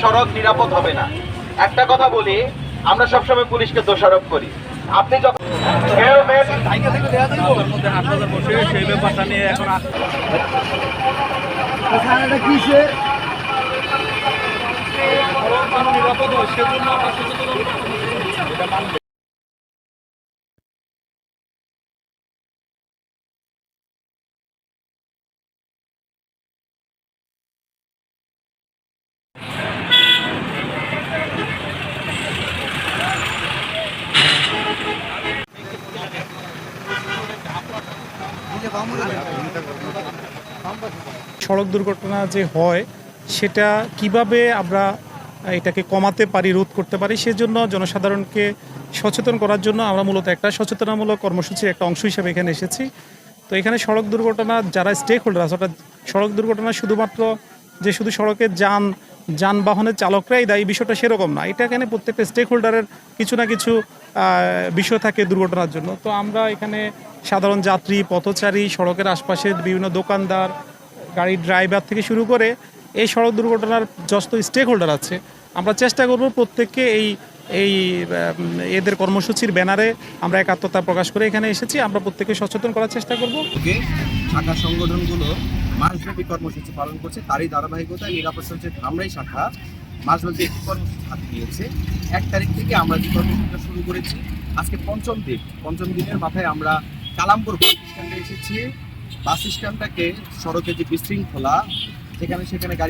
সড়ক নিরাপদ হবে না। একটা কথা বলি, আমরা সবসময় পুলিশকে দোষারোপ করি। আপনি যখন সেই ব্যাপারটা নিয়ে এখন নিরাপদ সেজন্য আমরা সচেতন সড়ক দুর্ঘটনা যে হয়, সেটা কীভাবে আমরা এটাকে কমাতে পারি, রোধ করতে পারি, সেজন্য জনসাধারণকে সচেতন করার জন্য আমরা মূলত একটা সচেতনামূলক কর্মসূচির একটা অংশ হিসেবে এখানে এসেছি। তো এখানে সড়ক দুর্ঘটনা, যারা স্টেক হোল্ডার আছে অর্থাৎ সড়ক দুর্ঘটনা শুধুমাত্র যে শুধু সড়কের যান যানবাহনের চালকরাই দায়ী, বিষয়টা সেরকম না। এটা এখানে প্রত্যেকটা স্টেক হোল্ডারের কিছু না কিছু বিষয় থাকে দুর্ঘটনার জন্য। তো আমরা এখানে সাধারণ যাত্রী, পথচারী, সড়কের আশপাশের বিভিন্ন দোকানদার গাড়ির ড্রাইভার থেকে শুরু করে এই সড়ক দুর্ঘটনার যত স্টেক হোল্ডার আছে, আমরা চেষ্টা করব প্রত্যেককে এই এই এদের কর্মসূচির ব্যানারে আমরা একাত্মতা প্রকাশ করে এখানে এসেছি। আমরা প্রত্যেকে সচেতন করার চেষ্টা করব। শাখা সংগঠনগুলো মাসব্যাপী কর্মসূচি পালন করছে, তারই ধারাবাহিকতায় নিরাপদ সঞ্চয় ধামরাই শাখা মাসব্যাপী একটি কর্মসূচি হাতে নিয়েছে। এক তারিখ থেকে আমরা যে কর্মসূচিটা শুরু করেছি, আজকে পঞ্চম দিন। পঞ্চম দিনের মাথায় আমরা কালামপুর বাস স্ট্যান্ডে এসেছি। বাস স্ট্যান্ডটাকে সড়কে যে বিশৃঙ্খলা সেখানে সেখানে গাড়ি